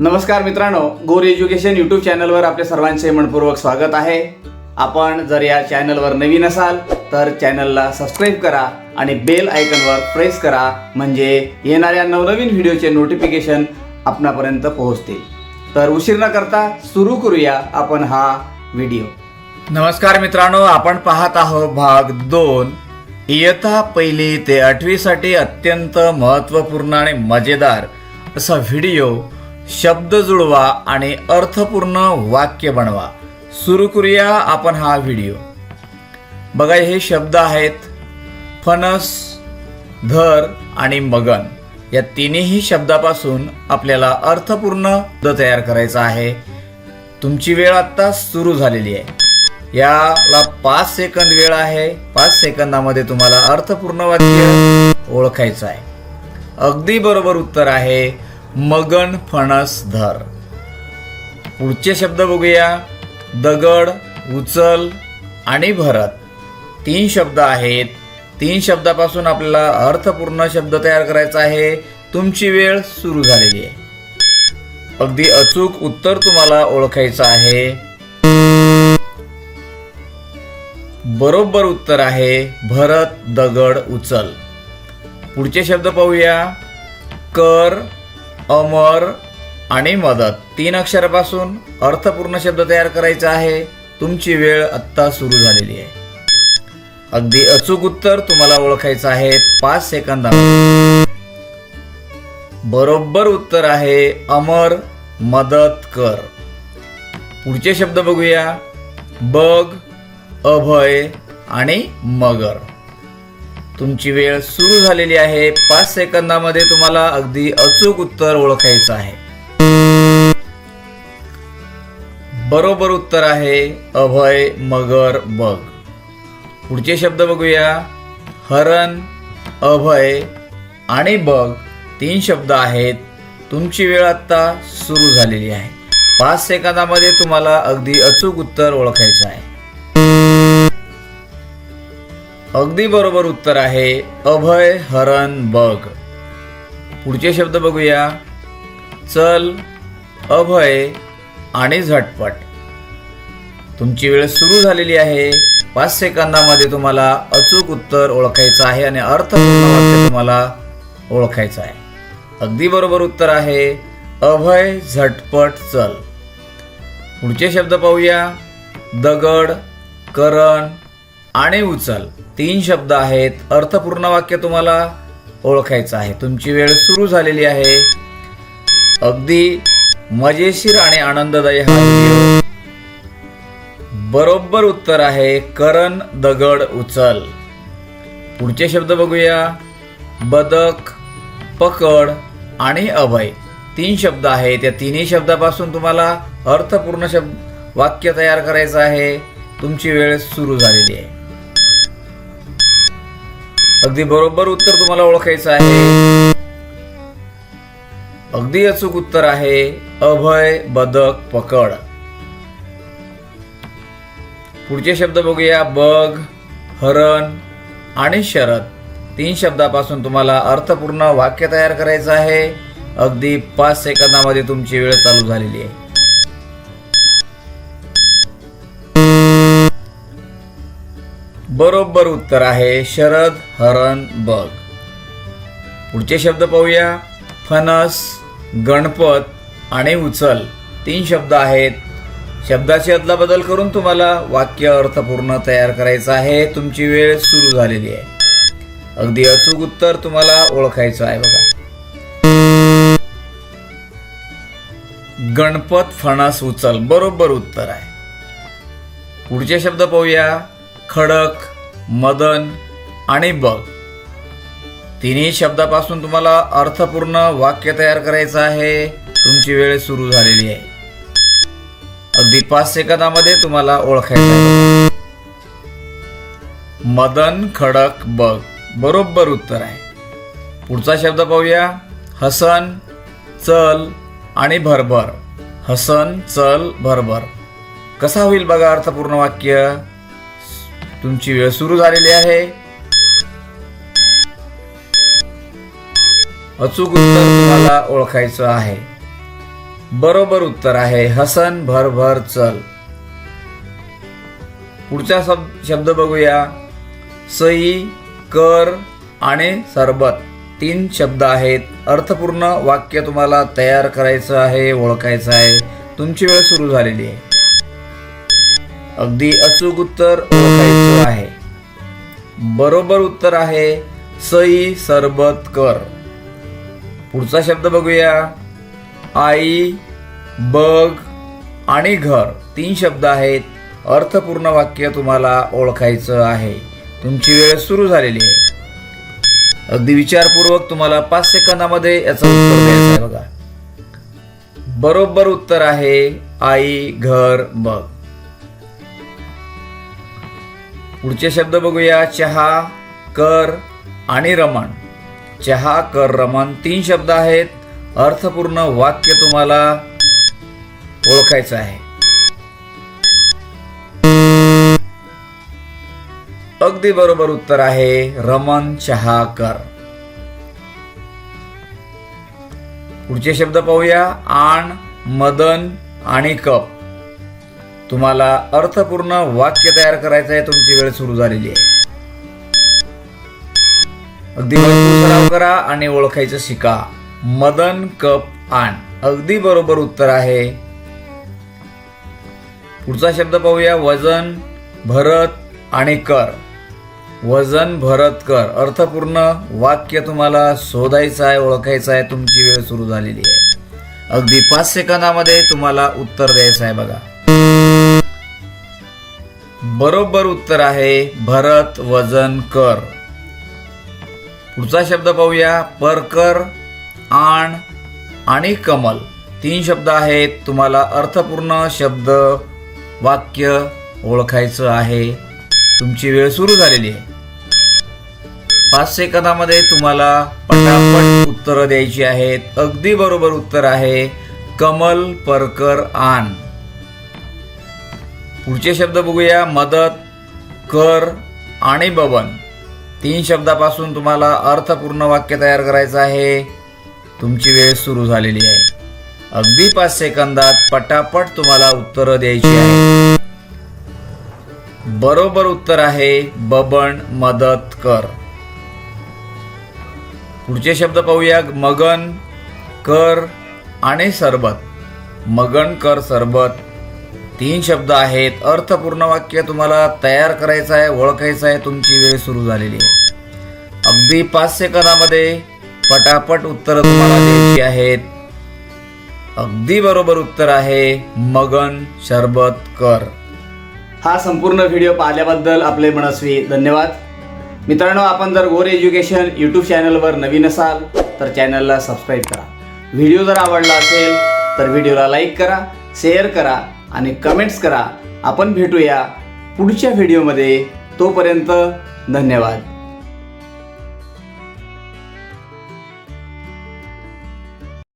नमस्कार मित्रांनो गोर एज्युकेशन यूट्यूब चॅनलवर आपल्या सर्वांचे मनपूर्वक स्वागत आहे. आपण जर या चॅनलवर नवीन असाल तर चॅनलला सबस्क्राईब करा आणि बेल आयकनवर प्रेस करा म्हणजे येणाऱ्या नवनवीन व्हिडिओचे नोटिफिकेशन आपणापर्यंत पोहोचतील तर उशीर न करता सुरू करूया आपण हा व्हिडिओ नमस्कार मित्रांनो आपण पाहत आहोत भाग दोन. इयत्ता पहिली ते आठवीसाठी अत्यंत महत्त्वपूर्ण आणि मजेदार असा व्हिडिओ शब्द जुळवा आणि अर्थपूर्ण वाक्य बनवा. सुरू करूया आपण हा व्हिडिओ. बघा हे शब्द आहेत फणस धर आणि मगन. या तिन्ही शब्दापासून आपल्याला अर्थपूर्ण शब्द तयार करायचा आहे. तुमची वेळ आत्ता सुरू झालेली आहे. याला पाच सेकंद वेळ आहे. पाच सेकंदामध्ये तुम्हाला अर्थपूर्ण वाक्य ओळखायचं आहे. अगदी बरोबर उत्तर आहे. मगन फणस धर. पुढचे शब्द बघूया. दगड उचल आणि भरत. तीन शब्द आहेत. तीन शब्दापासून आपल्याला अर्थपूर्ण शब्द तयार करायचा आहे. तुमची वेळ सुरू झालेली आहे. अगदी अचूक उत्तर तुम्हाला ओळखायचं आहे. बरोबर उत्तर आहे भरत दगड उचल. पुढचे शब्द पाहूया. कर अमर आणि मदत. तीन अक्षरापासून अर्थपूर्ण शब्द तयार करायचा आहे. तुमची वेळ आत्ता सुरू झालेली आहे. अगदी अचूक उत्तर तुम्हाला ओळखायचं आहे. पाच सेकंदा बरोबर उत्तर आहे अमर मदत कर. पुढचे शब्द बघूया. बग अभय आणि मगर. तुमची वेळ सुरू झालेली आहे. पाच सेकंदामध्ये तुम्हाला अगदी अचूक उत्तर ओळखायचं आहे. बरोबर उत्तर आहे अभय मगर बग पुढचे शब्द बघूया. हरण अभय आणि बग तीन शब्द आहेत. तुमची वेळ आत्ता सुरू झालेली आहे. पाच सेकंदामध्ये तुम्हाला अगदी अचूक उत्तर ओळखायचं आहे. अगदी बरोबर उत्तर आहे अभय हरण बघ. पुढचे शब्द बघूया. चल अभय आणि झटपट. तुमची वेळ सुरू झालेली आहे. पाच सेकंदामध्ये तुम्हाला अचूक उत्तर ओळखायचं आहे आणि अर्थ तुम्हाला ओळखायचं आहे. अगदी बरोबर उत्तर आहे. अभय झटपट चल. पुढचे शब्द पाहूया. दगड करण आणि उचल. तीन शब्द आहेत. अर्थपूर्ण वाक्य तुम्हाला ओळखायचं आहे. तुमची वेळ सुरू झालेली आहे. अगदी मजेशीर आणि आनंददायी हा व्हिडिओ. बरोबर उत्तर आहे करण दगड उचल. पुढचे शब्द बघूया. बदक पकड आणि अभय. तीन शब्द आहेत. त्या तिन्ही शब्दापासून तुम्हाला अर्थपूर्ण शब्द वाक्य तयार करायचं आहे. तुमची वेळ सुरू झालेली आहे. अगदी बरोबर उत्तर तुम्हाला ओळखायचं आहे. अगदी अचूक उत्तर आहे अभय बदक पकड. पुढचे शब्द बघूया बग हरण आणि शरद. तीन शब्दापासून तुम्हाला अर्थपूर्ण वाक्य तयार करायचं आहे. अगदी पाच सेकंदामध्ये तुमची वेळ चालू झालेली आहे. बरोबर उत्तर आहे शरद हरण बग पुढचे शब्द पाहूया. फणस गणपत आणि उचल. तीन शब्द आहेत. शब्दाची अदलाबदल करून तुम्हाला वाक्य अर्थपूर्ण तयार करायचं आहे. तुमची वेळ सुरू झालेली आहे. अगदी अचूक उत्तर तुम्हाला ओळखायचं आहे बघा. गणपत फणस उचल. बरोबर उत्तर आहे. पुढचे शब्द पाहूया. खडक मदन आणि बघ. तिन्ही शब्दापासून तुम्हाला अर्थपूर्ण वाक्य तयार करायचं आहे. तुमची वेळ सुरू झालेली आहे. अगदी पाच सेकंदामध्ये तुम्हाला ओळखायचं आहे. मदन खडक बग बरोबर उत्तर आहे. पुढचा शब्द पाहूया. हसन चल आणि भरभर. हसन चल भरभर. कसा होईल बघा अर्थपूर्ण वाक्य? तुमची वेळ सुरू झालेली आहे. अचूक उत्तर तुम्हाला ओळखायचं आहे. बरोबर उत्तर आहे हसन भर भर चल. पुढचा शब्द बघूया. सई कर आणि सरबत. तीन शब्द आहेत. अर्थपूर्ण वाक्य तुम्हाला तयार करायचं आहे ओळखायचं आहे. तुमची वेळ सुरू झालेली आहे. अगदी अचूक उत्तर आहे. बरोबर उत्तर आहे सई सरबत कर. पुढचा शब्द बघूया. आई बग आणि घर. तीन शब्द आहेत. अर्थपूर्ण वाक्य तुम्हाला ओळखायचं आहे. तुमची वेळ सुरू झालेली आहे. अगदी विचारपूर्वक तुम्हाला पाच सेकंदामध्ये याचं उत्तर द्यायचं आहे बघा. बरोबर उत्तर आहे आई घर बघ. पुढचे शब्द बघूया. चहा कर आणि रमण. चहा कर रमण तीन शब्द आहेत. अर्थपूर्ण वाक्य तुम्हाला ओळखायचं आहे. अगदी बरोबर उत्तर आहे रमन चहा कर. पुढचे शब्द पाहूया. आण मदन आणि कप. तुम्हाला अर्थपूर्ण वाक्य तयार करायचं आहे. तुमची वेळ सुरू झालेली आहे. अगदी सराव करा आणि ओळखायचं शिका. मदन कप आण. अगदी बरोबर उत्तर आहे. पुढचा शब्द पाहूया. वजन भरत आणि कर. वजन भरत कर. अर्थपूर्ण वाक्य तुम्हाला शोधायचं आहे ओळखायचं आहे. तुमची वेळ सुरू झालेली आहे. अगदी पाच सेकंदामध्ये तुम्हाला उत्तर द्यायचं आहे बघा. बरोबर उत्तर आहे भरत वजन कर. पुढचा शब्द पाहूया. परकर आण आणि कमल. तीन शब्द आहेत. तुम्हाला अर्थपूर्ण शब्द वाक्य ओळखायचं आहे. तुमची वेळ सुरू झालेली आहे. पाच सेकंदामध्ये तुम्हाला पटापट उत्तरं द्यायची आहेत. अगदी बरोबर उत्तर आहे. कमल परकर आण. पुढचे शब्द बघूया. मदत कर आणि बबन. तीन शब्दापासून तुम्हाला अर्थपूर्ण वाक्य तयार करायचं आहे. तुमची वेळ सुरू झालेली आहे. अगदी पाच सेकंदात पटापट तुम्हाला उत्तरं द्यायची आहे बरोबर उत्तर आहे बबन मदत कर. पुढचे शब्द पाहूया. मगन कर आणि सरबत. मगन कर सरबत. तीन शब्द आहेत. अर्थपूर्ण वाक्य तुम्हाला तयार करायचं आहे ओळखायचं आहे तुमची वेळ सुरू झालेली आहे. अगदी पाच सेकंदामध्ये पटापट उत्तरं तुम्हाला द्यायची आहेत. अगदी बरोबर उत्तर आहे मगन शरबत कर. हा संपूर्ण व्हिडिओ पाहिल्याबद्दल आपले मनस्वी धन्यवाद. मित्रांनो आपण जर गोर एज्युकेशन यूट्यूब चॅनलवर नवीन असाल तर चॅनलला सबस्क्राईब करा. व्हिडिओ जर आवडला असेल तर व्हिडिओला लाईक करा शेअर करा. आणि कमेंट्स करा. आपण भेटूया पुढच्या व्हिडिओमध्ये तोपर्यंत धन्यवाद.